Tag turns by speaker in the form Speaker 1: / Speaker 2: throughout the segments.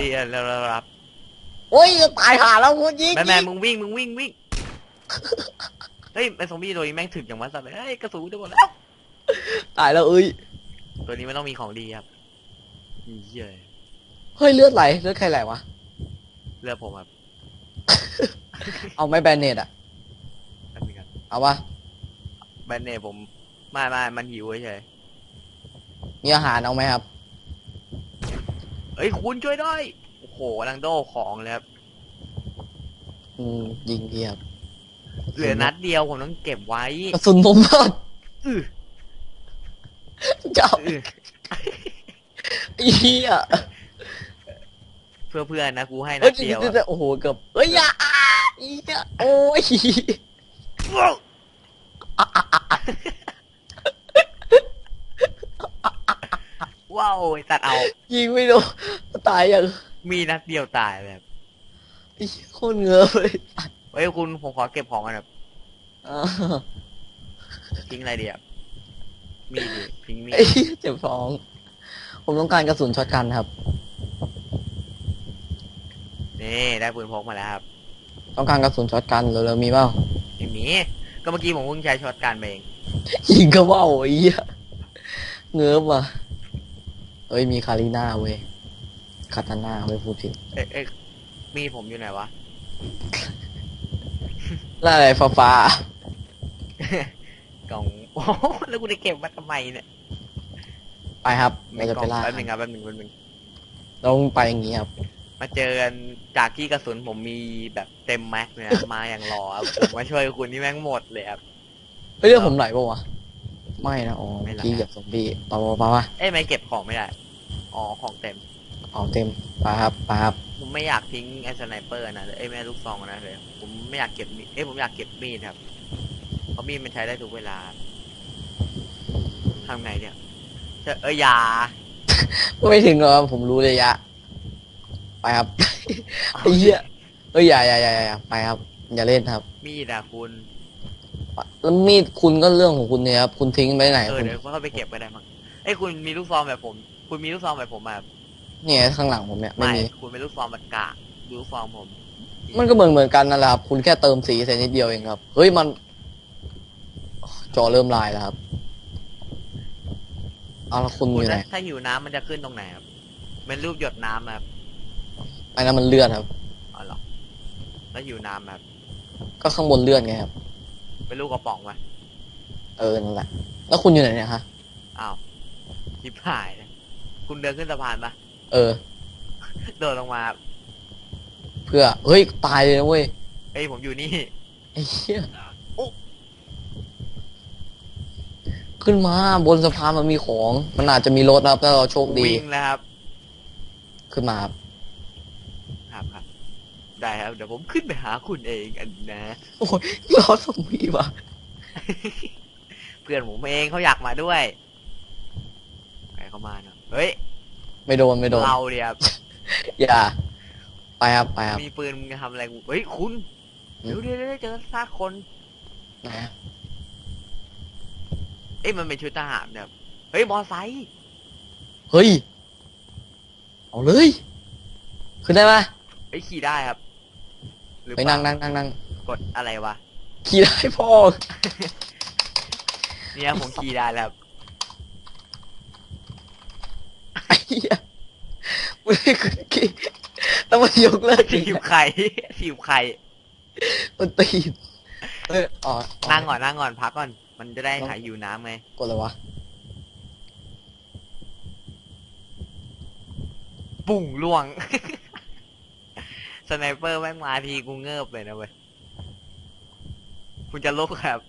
Speaker 1: ดีแล้วรับ
Speaker 2: โอ้ยจะตายหาแล้วคุณยิง
Speaker 1: แมนแมน
Speaker 2: ยิง
Speaker 1: มึงวิ่งมึงวิ่งวิ่งเฮ้ยไอซอมบี้ตัวนี้แม่งถึกอย่างวัดสัตว์เลยเฮ้ยกระสุนจะหมดแล้ว
Speaker 2: ตายแล้วเอ้ย
Speaker 1: ตัวนี้ไม่ต้องมีของดีครับอีเหี้ย
Speaker 2: เฮ้ยเลือดไหลเลือดใครไหลวะ
Speaker 1: เลือกผมครับ
Speaker 2: เอาไหม่แบนเนตอะ
Speaker 1: แป๊บนึงครับ
Speaker 2: เอาวะ
Speaker 1: แบนเน่ผมไม่ไม่มันหิวเฉย
Speaker 2: มีอาหารเอาไหมครับ
Speaker 1: เอ้ยคุณช่วยด้วย โอ้โหลังโดของเลยครับ
Speaker 2: อืมยิงดีครับ
Speaker 1: เหลือนัดเดียวผมต้องเก็บไว้
Speaker 2: กระสุนผมหมด
Speaker 1: อื้อ
Speaker 2: เจ้า
Speaker 1: อื้อ
Speaker 2: เฮีย
Speaker 1: เพื่อเพื่อนนะกูให้นั
Speaker 2: เฮ้ย
Speaker 1: ดเดียว
Speaker 2: เดี๋ยวๆๆโอ้โหเกือบเฮ้ยอย่าอ่าเฮียโอ้ย
Speaker 1: ว้าวตัดเอา
Speaker 2: ยิงไม่โดนตายอย่าง
Speaker 1: มีนัดเดียวตายแบบ
Speaker 2: ไอ้เหี้ยโคตรเงือบเลย
Speaker 1: เฮ้ยคุณผมขอเก็บของกันแบบ
Speaker 2: อ่า
Speaker 1: ทิ้งอะไรเดียวมีดดิทิ้งมีด
Speaker 2: ไอ้เหี้ยเจ็บท้อง ผมต้องการกระสุนช็อตกันครับ
Speaker 1: นี่ได้ปืนพกมาแล้วครับ
Speaker 2: ต้องการกระสุนช็อตกันเร็วๆมีเปล่า
Speaker 1: ไม่มีก็เมื่อกี้ผมเพิ่งใช้ช็อตการไปเอง
Speaker 2: ยิงก็ว่าวไอ้เหี้ยเงือบว่ะ เอ้ยมีคาริน่าเว้ยคาตาน่าเว้ยพูดผิด
Speaker 1: เอ๊ะเอ๊ะมีดผมอยู่ไหนวะ
Speaker 2: แล้วอะไรฟ้าฟ้า ก
Speaker 1: ล่องโอ้โหแล้วกูจะเก็บมาทำไมเนี่ย
Speaker 2: ๆไปครับเราจะ
Speaker 1: กล่
Speaker 2: ไป
Speaker 1: อง
Speaker 2: ล่า
Speaker 1: แป๊บนึงครับแป๊บนึงแป๊บนึง
Speaker 2: ต้องไปอย่างงี้ครับ
Speaker 1: มาเจอกันจากที่กระสุนผมมีแบบเต็มแม็กซ์เลยนะมาอย่างรอครับผมมาช่วยคุณที่แม่งหมดเลยครับ
Speaker 2: เฮ้ยเรื่องผมไหลปะวะ ไม่นะอ๋อ
Speaker 1: ไม่
Speaker 2: เมื่อ
Speaker 1: ไหล
Speaker 2: กี้เหยียบซอมบี้ปะปะปะปะ
Speaker 1: เอ้ยไม่เก็บของไม่ได้ อ๋อของเต็ม
Speaker 2: เอาเต็มไปครับไปครับ
Speaker 1: ผมไม่อยากทิ้งไอ้สไนเปอร์นะเอ้ยไม่ลูกซองนะเลย ผมไม่อยากเก็บมีดเอ้ยผมอยากเก็บมีดครับ เพราะมีดมันใช้ได้ทุกเวลาทำไงเนี่ยเอ้ยเอ้ยอยา
Speaker 2: ไม่ถึงหรอกครับผมรู้ระยะ ไปครับไอ้เหี้ยเอ้ยอย่าอย่าอย่าอย่าไปครับ อย่าเล่นครับ
Speaker 1: มีดอะคุณ
Speaker 2: แล้วมีดคุณก็เรื่องของคุณเนี่ยครับ คุณทิ้งไปไหน
Speaker 1: เออ
Speaker 2: คุณ
Speaker 1: เดี๋ยวเข้าไปเก็บก็ได้มั้งเอ้ยคุณมีลูกซองแบบผม คุณมีลูกซองแบบผมแบบ
Speaker 2: เนี่ยข้างหลังผมเนี่ยไม่
Speaker 1: ไม่
Speaker 2: มี
Speaker 1: คุณเป็นลูกซองแบบกากดูลูกซองผม
Speaker 2: มันก็เหมือนเหมือนกันนั่นแหละครับ คุณแค่เติมสีใส่นิดเดียวเองครับ เฮ้ยมัน จอเริ่มลายแล้วครับ เอาแล้วคุณ
Speaker 1: คุณ
Speaker 2: อยู่ไหน
Speaker 1: ถ้าถ้าหิวน้ำมันจะขึ้นตรงไหนครับเป็นรูปหยดน้ำครับ
Speaker 2: ไอ้นั้นมันเลือดครับ
Speaker 1: อ๋อเหรอแล้วหิวน้ำครับ
Speaker 2: ก็ข้างบนเลือดไงครับ
Speaker 1: เป็นลูกกระป๋องไหม
Speaker 2: เออนั่นแหละแล้วคุณอยู่ไหนเนี่ยฮะ
Speaker 1: อ้าวชิบหายเลยคุณเดินขึ้นสะพานปะ
Speaker 2: เออ
Speaker 1: โดดลงมาครับ
Speaker 2: เพื่อเฮ้ยตายเลยนะเว้ย
Speaker 1: เอ้ยผมอยู่นี่
Speaker 2: ไอ้เหี้ยขึ้นมาบนสะพานมันมีของ มันอาจจะมีรถนะครับถ้าเราโชคดี
Speaker 1: วิ่งแล้วครับ
Speaker 2: ขึ้นมาครับ
Speaker 1: ครับครับ ได้ครับ เดี๋ยวผมขึ้นไปหาคุณเองอันนะ
Speaker 2: โอ้ยรอสมีว่ะ
Speaker 1: เพื่อนผมเองเขาอยากมาด้วยใครเขามาเนาะเฮ้ย
Speaker 2: ไม่โดนไม่โดน
Speaker 1: เราเดียครับ
Speaker 2: อย่า ไปครับไปครับ
Speaker 1: มีปืนมึงจะทำอะไรกูเฮ้ยคุณ
Speaker 2: อืม
Speaker 1: เดี๋ยวเดี๋ยวเดี๋ยวเจอซากคน
Speaker 2: ไหนอะ
Speaker 1: เอ้ยมันเป็นชุดทหารแบบเฮ้ยมอไซค์
Speaker 2: เฮ้ย เอาเลย ขึ้นได้ปะ
Speaker 1: เฮ้ยขี่ได้ครับ หรือ
Speaker 2: ไป
Speaker 1: เปล่า
Speaker 2: นั่งนั่งนั่งนั่ง
Speaker 1: กดอะไรวะ
Speaker 2: ขี่ได้พ่อ
Speaker 1: เนี่ยผมขี่ได้แล้วครับ
Speaker 2: ไอ้เหี้ยไม่ได้ขึ้นขี่ต้องมายกเลิก
Speaker 1: ถีบไข่ถีบไข่
Speaker 2: มันตีนเอ้ยอ๋อ
Speaker 1: นั่งก่อนนั่งก่อนพักก่อน มันจะได้หายอยู่น้ำไง
Speaker 2: กดเลยวะ
Speaker 1: ปุ่งล่วง สไนเปอร์แม่งมาทีกูเงิบเลยนะเว้ยคุณจะลุกครับ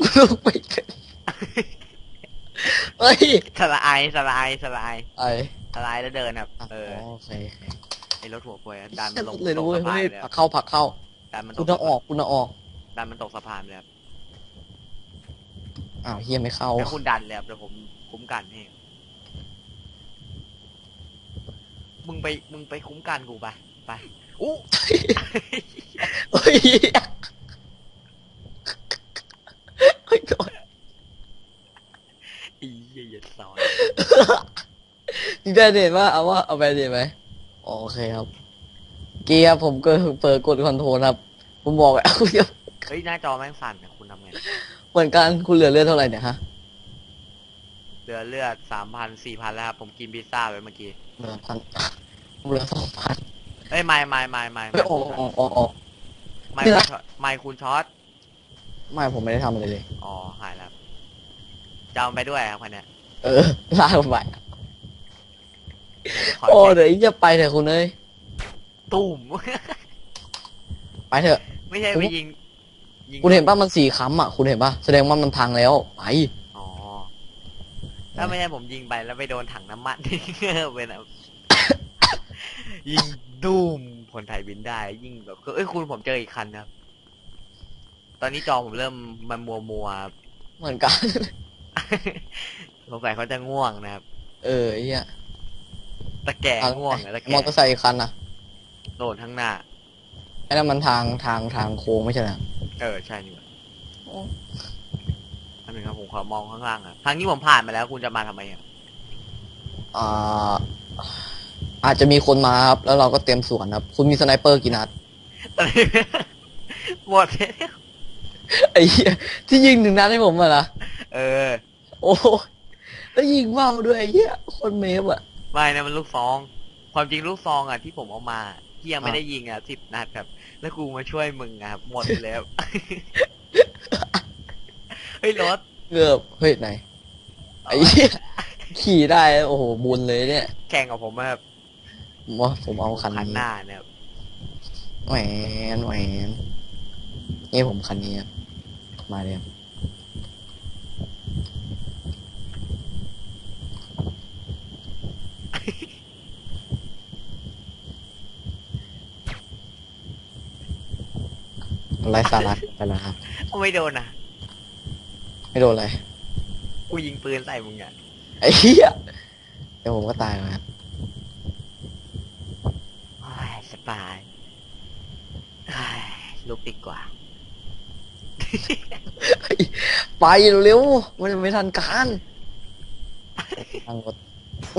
Speaker 2: กูลุกไปเถอะเฮ้ย
Speaker 1: สละไอสละไอสละไอ
Speaker 2: ไอ้
Speaker 1: สละไอแล้วเดินครับ
Speaker 2: อะ
Speaker 1: เออ
Speaker 2: โอเค
Speaker 1: ไอรถหัวควยอะดันมันลง
Speaker 2: เลย
Speaker 1: ต
Speaker 2: นะ
Speaker 1: ก
Speaker 2: เว้ย
Speaker 1: สะพาน
Speaker 2: เฮ้ย
Speaker 1: เลย
Speaker 2: ผ
Speaker 1: ค
Speaker 2: ลั
Speaker 1: รับ
Speaker 2: กเข้าผลักเข้า
Speaker 1: ดันมันต
Speaker 2: คุ
Speaker 1: ก
Speaker 2: ณเอาออกคุณเอาออก
Speaker 1: ดันมันตกสะพานเลยครับ
Speaker 2: อ้าวเฮียไม่เข้า
Speaker 1: แล้วคุณดันเลยครับเดี๋ยวผมคุ้มกันให้ มึงไปมึงไปคุ้มกันกูไปไปอู้
Speaker 2: เฮ้ยเฮ้ยโดน
Speaker 1: อีเหี้ยอย่าสอน
Speaker 2: มีแบนเดตว่าเอาว่าเอาแบนเดตไหมอ๋อโอเคครับ เกียร์ผมก็เปิดกดคอนโทรลครับ ผมบอกแล้วคุณจะ
Speaker 1: เฮ้ยหน้าจอแม่งสั่นอะคุณทำไง
Speaker 2: เหมือนกันคุณเหลือเลือดเท่าไหร่เนี่ยฮะ
Speaker 1: เหลือเลือดสามพันสี่พันแล้วครับ ผมกินพิซซ่าไปเมื่อกี้
Speaker 2: เหลือพันเหลือสองพัน
Speaker 1: เอ้ยไม่ไม่ไม่ไม่
Speaker 2: ไม่ออกออกออกออก
Speaker 1: ไม่
Speaker 2: นี่
Speaker 1: คุณ
Speaker 2: นะ
Speaker 1: ช็อตไม่คุณช็อต
Speaker 2: ไม่ผมไม่ได้ทำอะไรเลย
Speaker 1: อ๋อหายแล้วจะเอามันไปด้วยครับคันเนี้ย
Speaker 2: เออลากไป
Speaker 1: ขอ
Speaker 2: โอ้
Speaker 1: แค่
Speaker 2: เดี๋ยวจะไปเถอะคุณเอ้ย
Speaker 1: ตุ่ม
Speaker 2: ไปเถอะ
Speaker 1: ไม่ใช่
Speaker 2: ผม
Speaker 1: ไปยิงยิง
Speaker 2: คุณเห็นป่ะมันสี่ค้ำอะคุณเห็นป่ะแสดงว่ามันพังแล้วไป
Speaker 1: อ๋อ ถ้าไม่ใช่ผมยิงไปแล้วไปโดนถังน้ำมัน เป็นอะยิงดุมคนไทยบินได้ ยิ่งแบบเอ้ยคุณผมเจออีกคันครับ ตอนนี้จอผมเริ่มมันมัวมัวๆ
Speaker 2: เหมือนกัน
Speaker 1: สงสัยเขาจะง่วงนะครับ
Speaker 2: เออไอ้เหี้ย
Speaker 1: ตะแกงง่วงอะตะแก
Speaker 2: มองเตอร์ไซค์อีกคันนะ
Speaker 1: โดนข้างหน้า
Speaker 2: ไอ้นั่นมันทางทางทางโค้งไม่ใช่เหรอ
Speaker 1: เออใช่นี่หว่าอั นหนึ่งครับผมขอมองข้างล่างอะทางนี้ผมผ่านมาแล้วคุณจะมาทำไมอะ
Speaker 2: อ่าอาจจะมีคนมาครับ แล้วเราก็เตรียมสวนครับ คุณมีสไนเปอร์กี่นัด
Speaker 1: ตอนนี้หมดแล้ว
Speaker 2: ไอ้เหี้ยที่ยิงหนึ่งนัดให้ผมอะนะ
Speaker 1: เออ
Speaker 2: โอ้โหแล้วยิงว่าวด้วยไอ้เหี้ยคนเมฟอะ
Speaker 1: ไม่นะมันลูกซอง ความจริงลูกซองอะที่ผมเอามาที่ยังไม่ได้ยิงอะสิบนัดครับ แล้วกูมาช่วยมึงอะครับหมดแล้วเฮ้ยรถ
Speaker 2: เกือบเฮ้ยไหนไอ้เหี้ยขี่ได้โอ้โหบุญเลยเนี่ย
Speaker 1: แข่งกับผมอะครับ
Speaker 2: ผมว่าผมเอาคัน
Speaker 1: คัน
Speaker 2: นี้
Speaker 1: หน้าเนี่ยครับ
Speaker 2: แหวนแหวนนี่ผมคันนี้ครับมาเลยครับไร้สาระไปแล้วครับ
Speaker 1: ไม่โดนอะ
Speaker 2: ไม่โดนอะไร
Speaker 1: กูยิงปืนใส่มึงอะ
Speaker 2: ไอ้เหี้ยเดี๋ยวผมก็ตายมา
Speaker 1: ไอ้สบายเฮ้ลุกดีกว่า
Speaker 2: ไปเร็วมันไม่ทันการนั่งรถ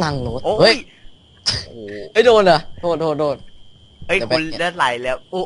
Speaker 2: นั่งรถเฮ้
Speaker 1: ย
Speaker 2: ไอ้โดนเหรอโดนโดนโดน
Speaker 1: ไอ้คุณเลือดไหลแล้วอุ๊